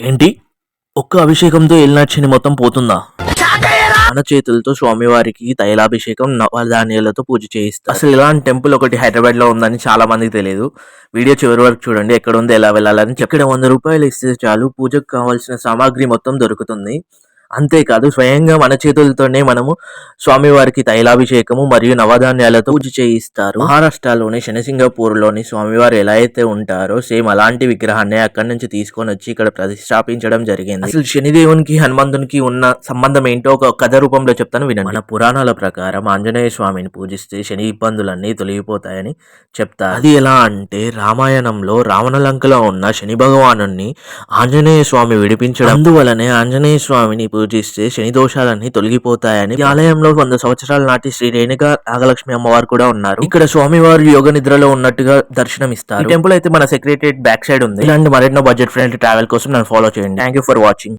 ఏంటి? ఒక్క అభిషేకంతో వెళ్ళిన మొత్తం పోతుందా? మన చేతులతో స్వామివారికి తైలాభిషేకం నవధాన్యాలతో పూజ చేయిస్తారు. అసలు ఇలాంటి టెంపుల్ ఒకటి హైదరాబాద్లో ఉందని చాలా మందికి తెలియదు. వీడియో చివరి వరకు చూడండి ఎక్కడ ఉంది ఎలా వెళ్ళాలని ఇక్కడ వంద రూపాయలు ఇస్తే చాలు పూజకు కావాల్సిన సామాగ్రి మొత్తం దొరుకుతుంది. అంతేకాదు స్వయంగా మన చేతులతోనే మనము స్వామివారికి తైలాభిషేకము మరియు నవధాన్యాలతో పూజ చేయిస్తారు. మహారాష్ట్రలోని శనిసింగపూర్లోని స్వామివారు ఎలా అయితే ఉంటారో సేమ్ అలాంటి విగ్రహాన్ని అక్కడి నుంచి తీసుకొని వచ్చి ఇక్కడ ప్రతిష్టాపించడం జరిగింది. అసలు శనిదేవునికి హనుమంతునికి ఉన్న సంబంధం ఏంటో ఒక కథ రూపంలో చెప్తాను వినండి. మన పురాణాల ప్రకారం ఆంజనేయ స్వామిని పూజిస్తే శని ఇబ్బందులన్నీ తొలగిపోతాయని చెప్తారు. అది ఎలా అంటే రామాయణంలో రావణలంకలో ఉన్న శని భగవాను ఆంజనేయ స్వామి విడిపించడం. అందువలనే ఆంజనేయ స్వామిని పూజిస్తే శని దోషాలన్నీ తొలగిపోతాయని ఈ ఆలయంలో వంద సంవత్సరాల నాటి శ్రీ రేణుగా నాగలక్ష్మి అమ్మవారు కూడా ఉన్నారు. ఇక్కడ స్వామివారు యోగ నిద్రలో ఉన్నట్టుగా దర్శనం ఇస్తారు టెంపుల్ అయితే మన సెక్రటరియట్ బ్యాక్ సైడ్ ఉంది. ఇలాంటి మరెన్నో బడ్జెట్ ఫ్రెండ్లీ ట్రావెల్ కోసం నన్ను ఫాలో చేయండి. Thank you for watching